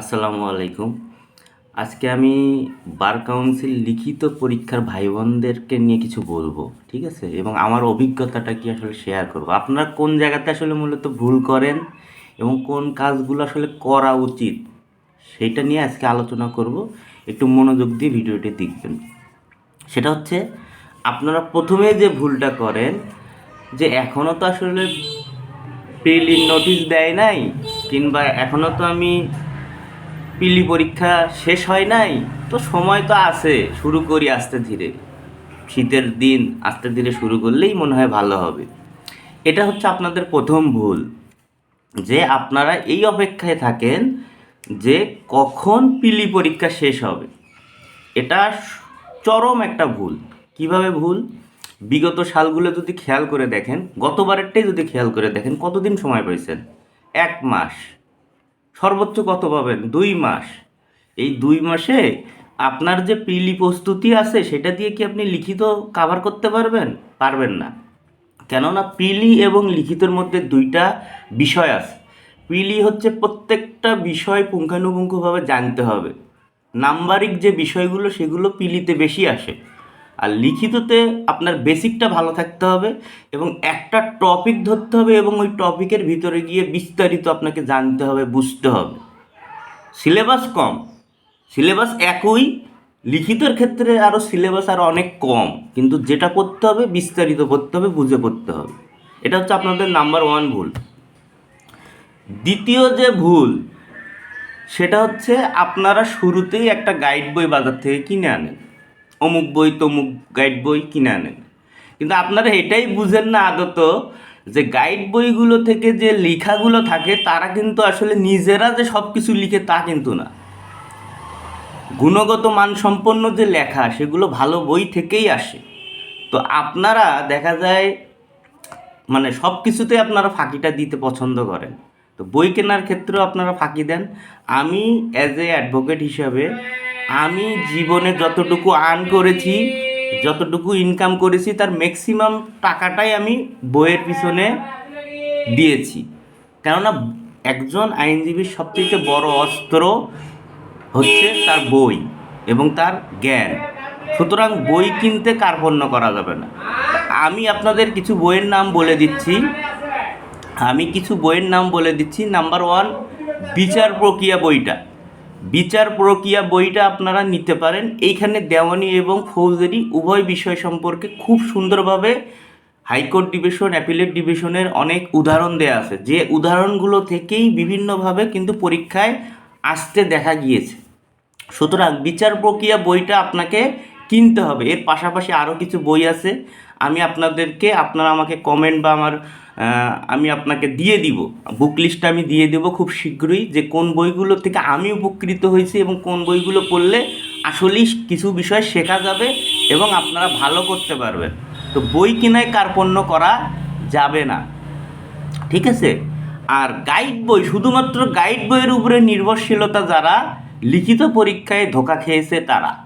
আসসালামু আলাইকুম। আজকে আমি বার কাউন্সিল লিখিত পরীক্ষার ভাই বোনদেরকে নিয়ে কিছু বলব, ঠিক আছে? এবং আমার অভিজ্ঞতাটা কি আসলে শেয়ার করব। আপনারা কোন জায়গাতে আসলে মূলত ভুল করেন এবং কোন কাজগুলো আসলে করা উচিত সেটা নিয়ে আজকে আলোচনা করব, একটু মনোযোগ দিয়ে ভিডিওটি দেখবেন। সেটা হচ্ছে, আপনারা প্রথমে যে ভুলটা করেন, যে এখনও তো আসলে প্রিলিম নোটিশ দেয় নাই, কিংবা এখনও তো আমি পিলি পরীক্ষা শেষ হয় নাই, তো সময় তো আছে, শুরু করি আস্তে ধীরে। শীতের দিন আস্তে ধীরে শুরু করলেই মনে হয় ভালো হবে। এটা হচ্ছে আপনাদের প্রথম ভুল, যে আপনারা এই অপেক্ষায় থাকেন যে কখন পিলি পরীক্ষা শেষ হবে। এটা চরম একটা ভুল। কীভাবে ভুল? বিগত সালগুলো যদি খেয়াল করে দেখেন, গতবারেরটাই যদি খেয়াল করে দেখেন, কতদিন সময় পাইছেন? এক মাস। সর্বোচ্চ কত পাবেন? দুই মাস। এই দুই মাসে আপনার যে প্রিলি প্রস্তুতি আছে, সেটা দিয়ে কি আপনি লিখিত কাভার করতে পারবেন? পারবেন না। কেননা প্রিলি এবং লিখিতর মধ্যে দুইটা বিষয় আছে। প্রিলি হচ্ছে প্রত্যেকটা বিষয় পুঙ্খানুপুঙ্খভাবে জানতে হবে। নাম্বারিক যে বিষয়গুলো, সেগুলো পিলিতে বেশি আসে। আর লিখিততে আপনার বেসিকটা ভালো থাকতে হবে এবং একটা টপিক ধরতে হবে এবং ওই টপিকের ভিতরে গিয়ে বিস্তারিত আপনাকে জানতে হবে, বুঝতে হবে। সিলেবাস কম। সিলেবাস একই, লিখিতের ক্ষেত্রে আরও সিলেবাস আরও অনেক কম, কিন্তু যেটা পড়তে হবে, বিস্তারিত পড়তে হবে, বুঝে পড়তে হবে। এটা হচ্ছে আপনাদের নাম্বার ওয়ান ভুল। দ্বিতীয় যে ভুল, সেটা হচ্ছে আপনারা শুরুতেই একটা গাইড বই বাজার থেকে কিনে আনেন। অমুক বই তমুক গাইড বই কিনে আনেন। কিন্তু আপনারা এটাই বুঝেন না আদত যে গাইড বইগুলো থেকে যে লেখাগুলো থাকে, তারা কিন্তু আসলে নিজেরা যে সব কিছু লিখে তা কিন্তু না। গুণগত মানসম্পন্ন যে লেখা, সেগুলো ভালো বই থেকেই আসে। তো আপনারা দেখা যায় মানে সব কিছুতে আপনারা ফাঁকিটা দিতে পছন্দ করেন। তো বই কেনার ক্ষেত্রেও আপনারা ফাঁকি দেন। আমি অ্যাজ এ অ্যাডভোকেট হিসাবে আমি জীবনে যতটুকু আর্ন করেছি, যতটুকু ইনকাম করেছি, তার ম্যাক্সিমাম টাকাটাই আমি বইয়ের পিছনে দিয়েছি। কেননা একজন আইনজীবীর সবথেকে বড় অস্ত্র হচ্ছে তার বই এবং তার জ্ঞান। সুতরাং বই কিনতে কার্পণ্য করা যাবে না। আমি আপনাদের কিছু বইয়ের নাম বলে দিচ্ছি। আমি কিছু বইয়ের নাম বলে দিচ্ছি। নাম্বার ওয়ান, বিচার প্রক্রিয়া বইটা। বিচার প্রক্রিয়া বইটা আপনারা নিতে পারেন। এইখানে দেওয়ানি এবং ফৌজদারি উভয় বিষয় সম্পর্কে খুব সুন্দরভাবে হাইকোর্ট ডিভিশন, অ্যাপিলেট ডিভিশনের অনেক উদাহরণ দেওয়া আছে। যে উদাহরণগুলো থেকেই বিভিন্নভাবে কিন্তু পরীক্ষায় আসতে দেখা গিয়েছে। সুতরাং বিচার প্রক্রিয়া বইটা আপনাকে কিনতে হবে। এর পাশাপাশি আরও কিছু বই আছে। আমি আপনাদেরকে, আপনারা আমাকে কমেন্ট বা আমার আমি আপনাকে দিয়ে দিব। বুক লিস্টটা আমি দিয়ে দেবো খুব শীঘ্রই যে কোন বইগুলো থেকে আমি উপকৃত হয়েছি এবং কোন বইগুলো পড়লে আসলেই কিছু বিষয় শেখা যাবে এবং আপনারা ভালো করতে পারবেন। তো বই কেনায় কার্পণ্য করা যাবে না। ঠিক আছে? আর গাইড বই, শুধুমাত্র গাইড বইয়ের উপরে নির্ভরশীলতা যারা, লিখিত পরীক্ষায় ধোকা খেয়েছে তারা।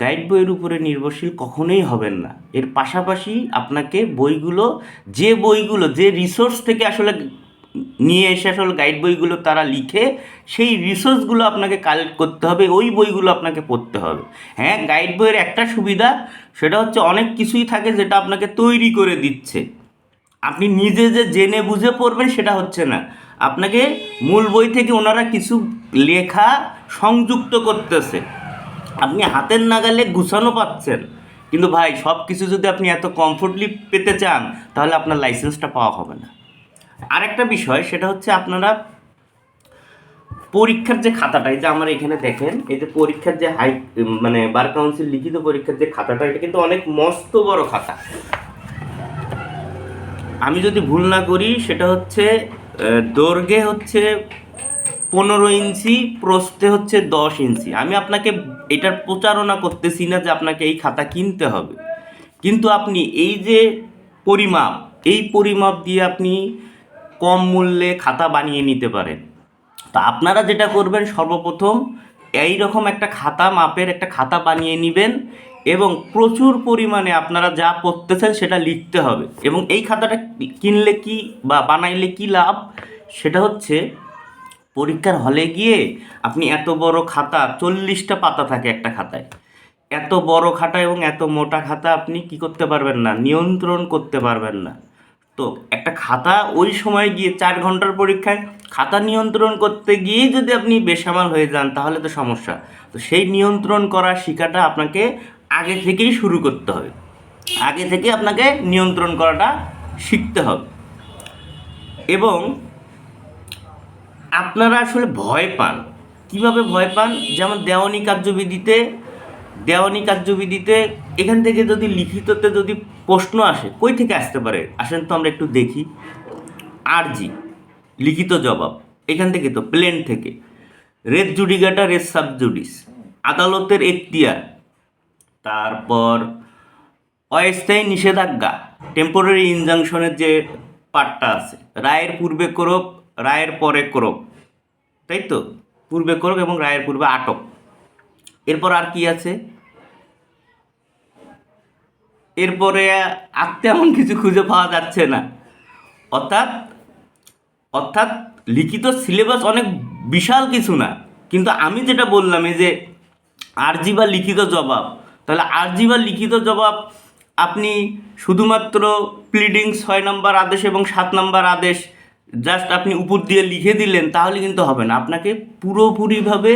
গাইড বইয়ের উপরে নির্ভরশীল কখনোই হবেন না। এর পাশাপাশি আপনাকে বইগুলো, যে বইগুলো, যে রিসোর্স থেকে আসলে নিয়ে এসে আসলে গাইড বইগুলো তারা লিখে সেই রিসোর্সগুলো আপনাকে কালেক্ট করতে হবে, ওই বইগুলো আপনাকে পড়তে হবে। হ্যাঁ গাইড বইয়ের একটা সুবিধা, সেটা হচ্ছে অনেক কিছুই থাকে যেটা আপনাকে তৈরি করে দিচ্ছে। আপনি নিজে যে জেনে বুঝে পড়বেন সেটা হচ্ছে না। আপনাকে মূল বই থেকে ওনারা কিছু লেখা সংযুক্ত করতেছে। আপনি হাতের নাগালে গুছানো পাচ্ছেন। কিন্তু ভাই সব কিছু যদি আপনি এত কমফোর্টলি পেতে চান, তাহলে আপনার লাইসেন্সটা পাওয়া হবে না। আরেকটা বিষয়, সেটা হচ্ছে আপনারা পরীক্ষার যে খাতাটা, এই যে আমার এখানে দেখেন, এই যে পরীক্ষার যে হাই মানে বার কাউন্সিল লিখিত পরীক্ষার যে খাতাটা, এটা কিন্তু অনেক মস্ত বড় খাতা। আমি যদি ভুল না করি, সেটা হচ্ছে দৈর্ঘ্যে হচ্ছে পনেরো ইঞ্চি, প্রস্থে হচ্ছে দশ ইঞ্চি। আমি আপনাকে এটার প্রচারণা করতেছি না যে আপনাকে এই খাতা কিনতে হবে। কিন্তু আপনি এই যে পরিমাপ, এই পরিমাপ দিয়ে আপনি কম মূল্যে খাতা বানিয়ে নিতে পারেন। তা আপনারা যেটা করবেন, সর্বপ্রথম এই রকম একটা খাতা মাপের একটা খাতা বানিয়ে নেবেন এবং প্রচুর পরিমাণে আপনারা যা পড়তেছেন সেটা লিখতে হবে। এবং এই খাতাটা কিনলে কি বা বানাইলে কি লাভ? সেটা হচ্ছে পরীক্ষার হলে গিয়ে আপনি এত বড় খাতা, চল্লিশটা পাতা থাকে একটা খাতায়। এত বড় খাতা এবং এত মোটা খাতা আপনি কি করতে পারবেন না? নিয়ন্ত্রণ করতে পারবেন না। তো একটা খাতা ওই সময় গিয়ে চার ঘণ্টার পরীক্ষায় খাতা নিয়ন্ত্রণ করতে গিয়েই যদি আপনি বেসামাল হয়ে যান, তাহলে তো সমস্যা। তো সেই নিয়ন্ত্রণ করা শেখাটা আপনাকে আগে থেকেই শুরু করতে হবে। আগে থেকে আপনাকে নিয়ন্ত্রণ করাটা শিখতে হবে। এবং আপনারা আসলে ভয় পান। কীভাবে ভয় পান? যেমন দেওয়ানি কার্যবিধিতে দেওয়ানি কার্যবিধিতে এখান থেকে যদি লিখিততে যদি প্রশ্ন আসে, কই থেকে আসতে পারে? আসেন তো আমরা একটু দেখি। আরজি, লিখিত জবাব। এখান থেকে তো, প্লেন থেকে। রেড জুডিগাটা রেস সাবজুডিস। আদালতের এখতিয়ার। তারপর, অস্থায়ী নিষেধাজ্ঞা। টেম্পোরারি ইনজাংশনের যে পার্টটা আছে, রায়ের পূর্বে করব রায়ের পরে করব তাই তো? পূর্বে করব এবং রায়ের পূর্বে আটক। এরপর আর কি আছে? এরপরে আর তেমন কিছু খুঁজে পাওয়া যাচ্ছে না। অর্থাৎ অর্থাৎ লিখিত সিলেবাস অনেক বিশাল কিছু না। কিন্তু আমি যেটা বললাম, এই যে আরজি বা লিখিত জবাব, তাহলে আরজি বা লিখিত জবাব আপনি শুধুমাত্র প্লিডিং ছয় নম্বর আদেশ এবং সাত নম্বর আদেশ জাস্ট আপনি উপর দিয়ে লিখে দিলেন, তাহলে কিন্তু হবে না। আপনাকে পুরোপুরিভাবে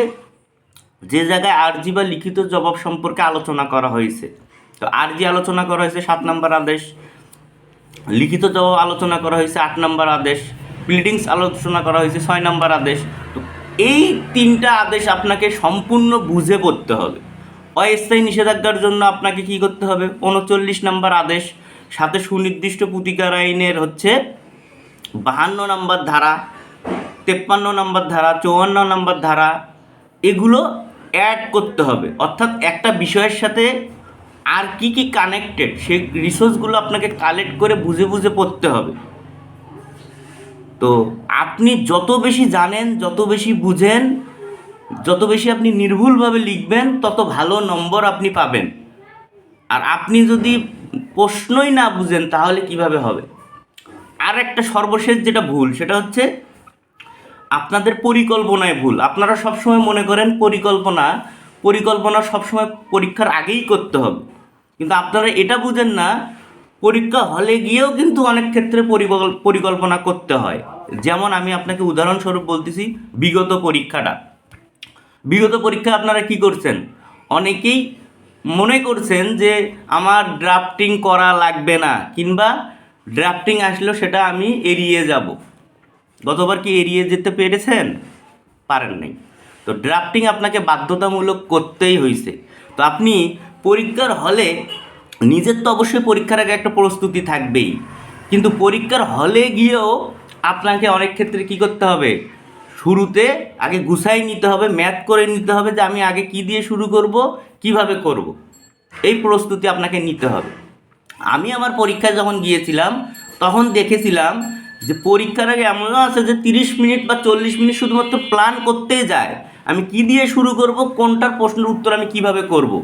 যে জায়গায় আরজি বা লিখিত জবাব সম্পর্কে আলোচনা করা হয়েছে, তো আরজি আলোচনা করা হয়েছে সাত নম্বর আদেশ, লিখিত জবাব আলোচনা করা হয়েছে আট নম্বর আদেশ প্লিডিংস আলোচনা করা হয়েছে ছয় নম্বর আদেশ। তো এই তিনটা আদেশ আপনাকে সম্পূর্ণ বুঝে পড়তে হবে। অস্থায়ী নিষেধাজ্ঞার জন্য আপনাকে কি করতে হবে? উনচল্লিশ নম্বর আদেশ, সাথে সুনির্দিষ্ট প্রতিকার আইনের হচ্ছে বাহান্ন নম্বর ধারা, তেপ্পান্ন নম্বর ধারা, চৌয়ান্ন নম্বর ধারা, এগুলো অ্যাড করতে হবে। অর্থাৎ একটা বিষয়ের সাথে আর কি কি কানেক্টেড সেই রিসোর্সগুলো আপনাকে কালেক্ট করে বুঝে বুঝে পড়তে হবে। তো আপনি যত বেশি জানেন, যত বেশি বুঝেন, যত বেশি আপনি নির্ভুলভাবে লিখবেন, তত ভালো নম্বর আপনি পাবেন। আর আপনি যদি প্রশ্নই না বুঝেন, তাহলে কীভাবে হবে? আর একটা সর্বশেষ যেটা ভুল, সেটা হচ্ছে আপনাদের পরিকল্পনায় ভুল। আপনারা সবসময় মনে করেন পরিকল্পনা পরিকল্পনা সবসময় পরীক্ষার আগেই করতে হবে। কিন্তু আপনারা এটা বুঝেন না, পরীক্ষা হলে গিয়েও কিন্তু অনেক ক্ষেত্রে পরিকল- পরিকল্পনা করতে হয়। যেমন আমি আপনাকে উদাহরণস্বরূপ বলতেছি, বিগত পরীক্ষাটা। বিগত পরীক্ষা আপনারা কি করছেন? অনেকেই মনে করছেন যে, আমার ড্রাফটিং করা লাগবে না। কিংবা ড্রাফটিং আসলেও সেটা আমি এড়িয়ে যাব। গতবার কি এড়িয়ে যেতে পেরেছেন? পারেন নাই। তো ড্রাফটিং আপনাকে বাধ্যতামূলক করতেই হয়েছে তো আপনি পরীক্ষার হলে, নিজের তো অবশ্যই পরীক্ষার আগে একটা প্রস্তুতি থাকবেই। কিন্তু পরীক্ষার হলে গিয়েও আপনাকে অনেক ক্ষেত্রে কি করতে হবে? শুরুতে আগে গুছাই নিতে হবে, ম্যাথ করে নিতে হবে যে আমি আগে কি দিয়ে শুরু করব, কীভাবে করব। এই প্রস্তুতি আপনাকে নিতে হবে। আমি আমার পরীক্ষায় যখন গিয়েছিলাম, তখন দেখেছিলাম যে পরীক্ষার আগে এমনও আছে যে তিরিশ মিনিট বা চল্লিশ মিনিট শুধুমাত্র প্ল্যান করতেই যায়। আমি কি দিয়ে শুরু করব, কোনটার প্রশ্নের উত্তর আমি কীভাবে করব।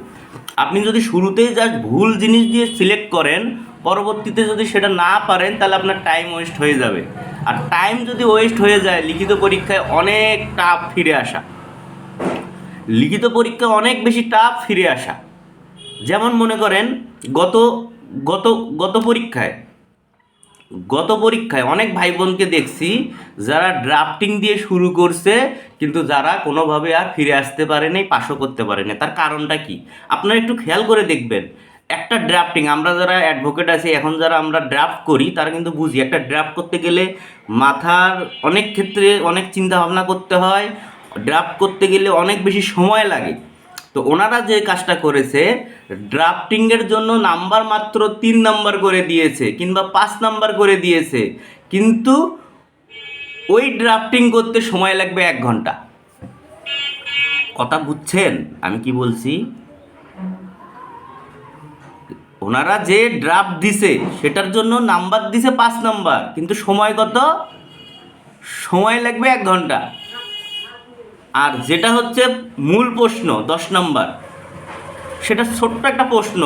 আপনি যদি শুরুতেই জাস্ট ভুল জিনিস দিয়ে সিলেক্ট করেন, পরবর্তীতে যদি সেটা না পারেন, তাহলে আপনার টাইম ওয়েস্ট হয়ে যাবে। আর টাইম যদি ওয়েস্ট হয়ে যায়, লিখিত পরীক্ষায় অনেক টাফ ফিরে আসা। লিখিত পরীক্ষা অনেক বেশি টাফ ফিরে আসা। যেমন মনে করেন, গত গত গত পরীক্ষায় গত পরীক্ষায় অনেক ভাই বোনকে দেখছি যারা ড্রাফটিং দিয়ে শুরু করছে, কিন্তু যারা কোনোভাবে আর ফিরে আসতে পারেনি পাশও করতে পারেনি তার কারণটা কি? আপনারা একটু খেয়াল করে দেখবেন, একটা ড্রাফটিং আমরা যারা অ্যাডভোকেট আছি, এখন যারা আমরা ড্রাফট করি, তারা কিন্তু বুঝি, একটা ড্রাফট করতে গেলে মাথার অনেক ক্ষেত্রে অনেক চিন্তা ভাবনা করতে হয় ড্রাফট করতে গেলে অনেক বেশি সময় লাগে। তো ওনারা যে কাজটা করেছে ড্রাফটিংয়ের জন্য নাম্বার মাত্র তিন নাম্বার করে দিয়েছে কিংবা পাঁচ নাম্বার করে দিয়েছে। কিন্তু ওই ড্রাফটিং করতে সময় লাগবে এক ঘণ্টা। কথা বুঝছেন? আমি কি বলছি? ওনারা যে ড্রাফট দিছে, সেটার জন্য নাম্বার দিছে পাঁচ নাম্বার কিন্তু সময় কত? সময় লাগবে এক ঘণ্টা। আর যেটা হচ্ছে মূল প্রশ্ন, দশ নম্বর। সেটা ছোট্ট একটা প্রশ্ন।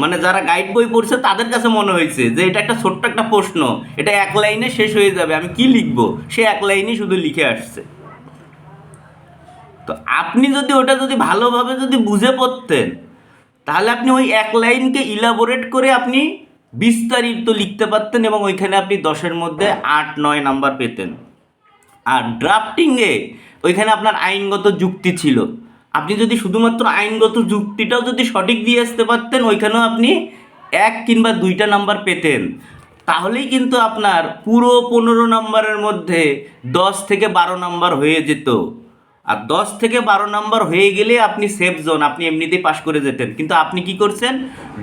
মানে যারা গাইড বই পড়ছে, তাদের কাছে মনে হয়েছে যে এটা একটা ছোট্ট একটা প্রশ্ন। এটা এক লাইনে শেষ হয়ে যাবে। আমি কি লিখব? সে এক লাইনে শুধু লিখে আসছে। তো আপনি যদি ওটা যদি ভালোভাবে যদি বুঝে পড়তেন, তাহলে আপনি ওই এক লাইনকে ইলাবোরেট করে আপনি বিস্তারিত লিখতে পারতেন এবং ওইখানে আপনি দশের মধ্যে আট, নয় নাম্বার পেতেন। আর ড্রাফটিংয়ে ওইখানে আপনার আইনগত যুক্তি ছিল। আপনি যদি শুধুমাত্র আইনগত যুক্তিটাও যদি সঠিক দিয়ে আসতে পারতেন, ওইখানেও আপনি এক কিংবা দুইটা নাম্বার পেতেন। তাহলেই কিন্তু আপনার পুরো পনেরো নাম্বারের মধ্যে দশ থেকে বারো নাম্বার হয়ে যেত। আর দশ থেকে বারো নম্বর হয়ে গেলে আপনি সেফ জোন আপনি এমনিতেই পাশ করে যেতেন। কিন্তু আপনি কি করছেন?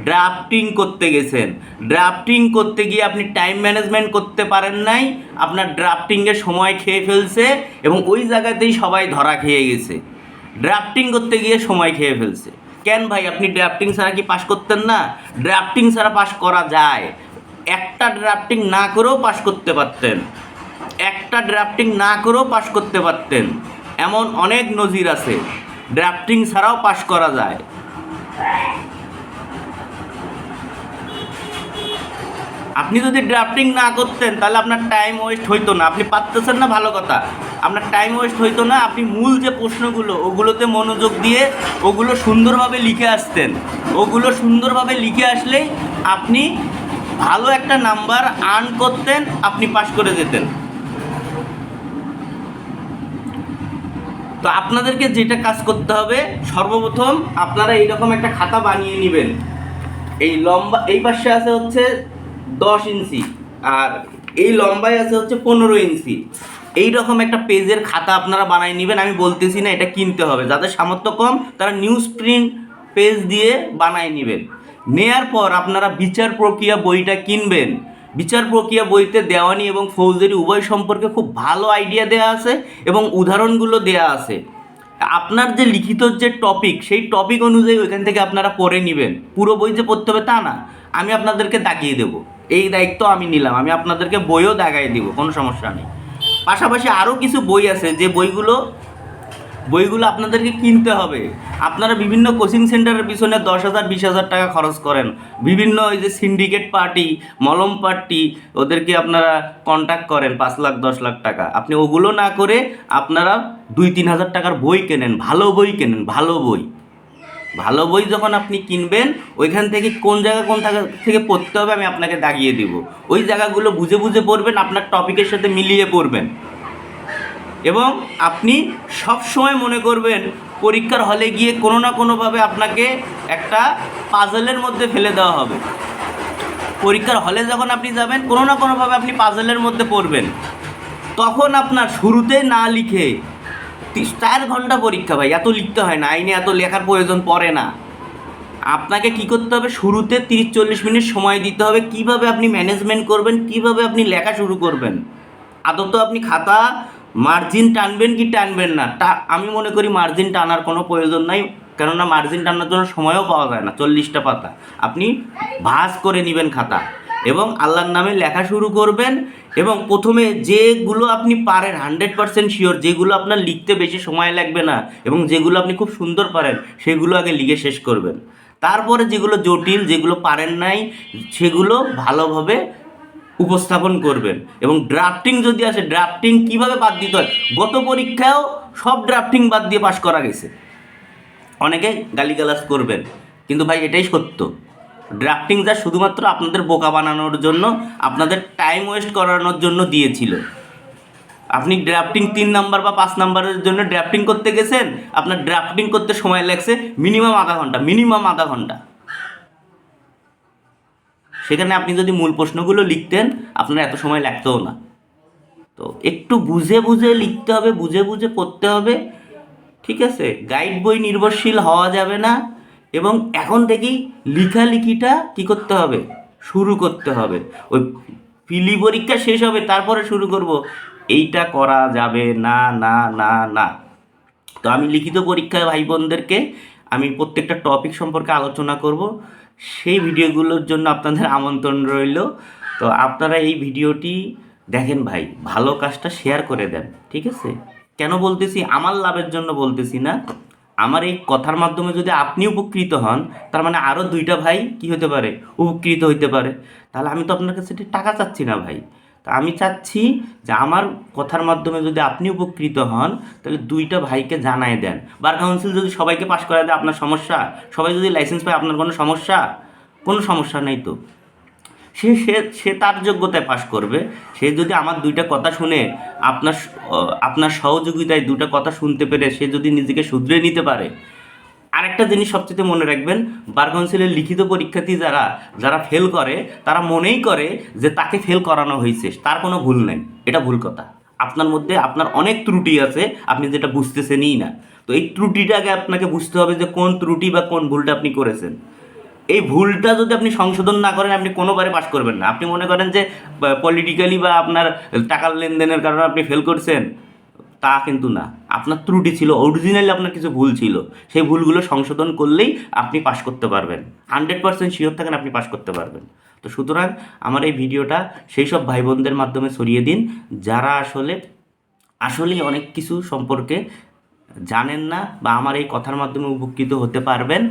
ড্রাফটিং করতে গেছেন। ড্রাফটিং করতে গিয়ে আপনি টাইম ম্যানেজমেন্ট করতে পারেন নাই, আপনার ড্রাফটিংয়ের সময় খেয়ে ফেলছে এবং ওই জায়গাতেই সবাই ধরা খেয়ে গেছে। ড্রাফটিং করতে গিয়ে সময় খেয়ে ফেলছে। কেন ভাই, আপনি ড্রাফটিং ছাড়া কি পাস করতেন না? ড্রাফটিং ছাড়া পাস করা যায়। একটা ড্রাফটিং না করেও পাস করতে পারতেন। একটা ড্রাফটিং না করেও পাস করতে পারতেন। এমন অনেক নজির আছে। ড্রাফটিং ছাড়াও পাস করা যায়। আপনি যদি ড্রাফটিং না করতেন, তাহলে আপনার টাইম ওয়েস্ট হইতো না। আপনি পারতেছেন না, ভালো কথা। আপনার টাইম ওয়েস্ট হইতো না, আপনি মূল যে প্রশ্নগুলো, ওগুলোতে মনোযোগ দিয়ে ওগুলো সুন্দরভাবে লিখে আসতেন। ওগুলো সুন্দরভাবে লিখে আসলেই আপনি ভালো একটা নাম্বার আর্ন করতেন, আপনি পাস করে যেতেন। তো আপনাদেরকে যেটা কাজ করতে হবে, সর্বপ্রথম আপনারা এইরকম একটা খাতা বানিয়ে নেবেন। এই লম্বা, এই পাশে আছে হচ্ছে দশ ইঞ্চি, আর এই লম্বায় আছে হচ্ছে পনেরো ইঞ্চি। এই রকম একটা পেজের খাতা আপনারা বানিয়ে নেবেন, আমি বলতেছি না এটা কিনতে হবে যাদের সামর্থ্য কম, তারা নিউজ প্রিন্ট পেজ দিয়ে বানায় নেবেন। নেয়ার পর আপনারা বিচার প্রক্রিয়া বইটা কিনবেন। বিচার প্রক্রিয়া বইতে দেওয়ানি এবং ফৌজদারি উভয় সম্পর্কে খুব ভালো আইডিয়া দেওয়া আছে এবং উদাহরণগুলো দেওয়া আছে। আপনার যে লিখিত যে টপিক সেই টপিক অনুযায়ী ওইখান থেকে আপনারা পড়ে নেবেন। পুরো বই যে পড়তে হবে তা না। আমি আপনাদেরকে দাগিয়ে দেবো। এই দায়িত্ব আমি নিলাম। আমি আপনাদেরকে বইও দাগাই দিব, কোনো সমস্যা নেই। পাশাপাশি আরও কিছু বই আছে যে বইগুলো বইগুলো আপনাদেরকে কিনতে হবে। আপনারা বিভিন্ন কোচিং সেন্টারের পিছনে দশ হাজার, বিশ হাজার টাকা খরচ করেন। বিভিন্ন ওই যে সিন্ডিকেট পার্টি মলম পার্টি ওদেরকে আপনারা কন্ট্যাক্ট করেন পাঁচ লাখ, দশ লাখ টাকা। আপনি ওগুলো না করে আপনারা দুই, তিন হাজার টাকার বই কেনেন, ভালো বই কেনেন, ভালো বই। ভালো বই যখন আপনি কিনবেন, ওইখান থেকে কোন জায়গা কোন জায়গা থেকে পড়তে হবে আমি আপনাকে দাগিয়ে দিব। ওই জায়গাগুলো বুঝে বুঝে পড়বেন, আপনার টপিকের সাথে মিলিয়ে পড়বেন। এবং আপনি সব সময় মনে করবেন, পরীক্ষার হলে গিয়ে কোনো না কোনোভাবে আপনাকে একটা পাজলের মধ্যে ফেলে দেওয়া হবে। পরীক্ষার হলে যখন আপনি যাবেন, কোনো না কোনোভাবে আপনি পাজলের মধ্যে পড়বেন। তখন আপনার শুরুতে না লিখে চার ঘণ্টা পরীক্ষা ভাই, এত লিখতে হয় না, আইনে এত লেখার প্রয়োজন পড়ে না। আপনাকে কি করতে হবে? শুরুতে তিরিশ চল্লিশ মিনিট সময় দিতে হবে, কীভাবে আপনি ম্যানেজমেন্ট করবেন, কীভাবে আপনি লেখা শুরু করবেন। আদত আপনি খাতা মার্জিন টানবেন কি টানবেন না? তা আমি মনে করি মার্জিন টানার কোনো প্রয়োজন নাই, কেননা মার্জিন টানার জন্য সময়ও পাওয়া যায় না, চল্লিশটা পাতা। আপনি ভাঁজ করে নেবেন খাতা এবং আল্লাহর নামে লেখা শুরু করবেন এবং প্রথমে যেগুলো আপনি পারেন হান্ড্রেড পার্সেন্ট শিওর যেগুলো আপনার লিখতে বেশি সময় লাগবে না এবং যেগুলো আপনি খুব সুন্দর পারেন, সেগুলো আগে লিখে শেষ করবেন। তারপরে যেগুলো জটিল, যেগুলো পারেন নাই, সেগুলো ভালোভাবে উপস্থাপন করবেন। এবং ড্রাফটিং যদি আসে ড্রাফটিং কীভাবে বাদ দিতে হয়? গত পরীক্ষায়ও সব ড্রাফটিং বাদ দিয়ে পাশ করা গেছে। অনেকে গালিগালাজ করবেন। কিন্তু ভাই, এটাই সত্য। ড্রাফটিং যা শুধুমাত্র আপনাদের বোকা বানানোর জন্য, আপনাদের টাইম ওয়েস্ট করানোর জন্য দিয়েছিল। আপনি ড্রাফটিং তিন নাম্বার বা পাঁচ নাম্বারের জন্য ড্রাফটিং করতে গেছেন, আপনার ড্রাফটিং করতে সময় লাগছে মিনিমাম আধা ঘণ্টা মিনিমাম আধা ঘণ্টা। সেখানে আপনি যদি মূল প্রশ্নগুলো লিখতেন, আপনার এত সময় লাগতেও না। তো একটু বুঝে বুঝে লিখতে হবে, বুঝে বুঝে পড়তে হবে, ঠিক আছে? গাইড বই নির্ভরশীল হওয়া যাবে না, এবং এখন থেকেই লিখালিখিটা কি করতে হবে? শুরু করতে হবে। ওই পিলি পরীক্ষা শেষ হবে, তারপরে শুরু করব। এইটা করা যাবে না না না না। তো আমি লিখিত পরীক্ষায় ভাই বোনদেরকে আমি প্রত্যেকটা টপিক সম্পর্কে আলোচনা করব। সেই ভিডিওগুলোর জন্য আপনাদের আমন্ত্রণ রইল। তো আপনারা এই ভিডিওটি দেখেন ভাই, ভালো কাজটা শেয়ার করে দেন, ঠিক আছে? কেন বলতেছি? আমার লাভের জন্য বলতেছি না। আমার এই কথার মাধ্যমে যদি আপনি উপকৃত হন, তার মানে আরও দুইটা ভাই কি হতে পারে? উপকৃত হইতে পারে। তাহলে আমি তো আপনার কাছে টাকা চাচ্ছি না ভাই। তা আমি চাচ্ছি যে আমার কথার মাধ্যমে যদি আপনি উপকৃত হন, তাহলে দুইটা ভাইকে জানায় দেন। বার কাউন্সিল যদি সবাইকে পাশ করায় দেয়, আপনার সমস্যা? সবাই যদি লাইসেন্স পায়, আপনার কোনো সমস্যা? কোনো সমস্যা নেই তো। সে সে সে তার যোগ্যতায় পাশ করবে। সে যদি আমার দুইটা কথা শুনে, আপনার আপনার সহযোগিতায় দুটো কথা শুনতে পেরে সে যদি নিজেকে শুধরে নিতে পারে আরেকটা জিনিস সবচেয়ে মনে রাখবেন বার কাউন্সিলের লিখিত পরীক্ষার্থী যারা যারা ফেল করে, তারা মনেই করে যে তাকে ফেল করানো হয়েছে, তার কোনো ভুল নেই। এটা ভুল কথা। আপনার মধ্যে আপনার অনেক ত্রুটি আছে, আপনি যেটা বুঝতেছেনই না। তো এই ত্রুটিটাকে আপনাকে বুঝতে হবে যে কোন ত্রুটি বা কোন ভুলটা আপনি করেছেন। এই ভুলটা যদি আপনি সংশোধন না করেন, আপনি কোনোবারে পাশ করবেন না। আপনি মনে করেন যে পলিটিক্যালি বা আপনার টাকার লেনদেনের কারণে আপনি ফেল করছেন। তা কিন্তু না। আপনার ত্রুটি ছিল অরিজিনালি আপনার কিছু ভুল ছিল। সেই ভুলগুলো সংশোধন করলেই আপনি পাশ করতে পারবেন। হান্ড্রেড পার্সেন্ট শিওর থাকেন আপনি পাশ করতে পারবেন। তো সুতরাং আমার এই ভিডিওটা সেই সব ভাই বোনদের মাধ্যমে ছড়িয়ে দিন। যারা আসলে, আসলেই অনেক কিছু সম্পর্কে জানেন না বা আমার এই কথার মাধ্যমে উপকৃত হতে পারবেন,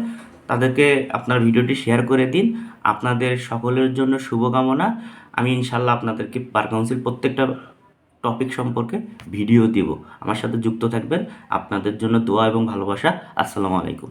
তাদেরকে আপনার ভিডিওটি শেয়ার করে দিন। আপনাদের সকলের জন্য শুভকামনা। আমি ইনশাল্লাহ আপনাদেরকে বার কাউন্সিল প্রত্যেকটা টপিক সম্পর্কে ভিডিও দেব। আমার সাথে যুক্ত থাকবেন। আপনাদের জন্য দোয়া এবং ভালোবাসা। আসসালামু আলাইকুম।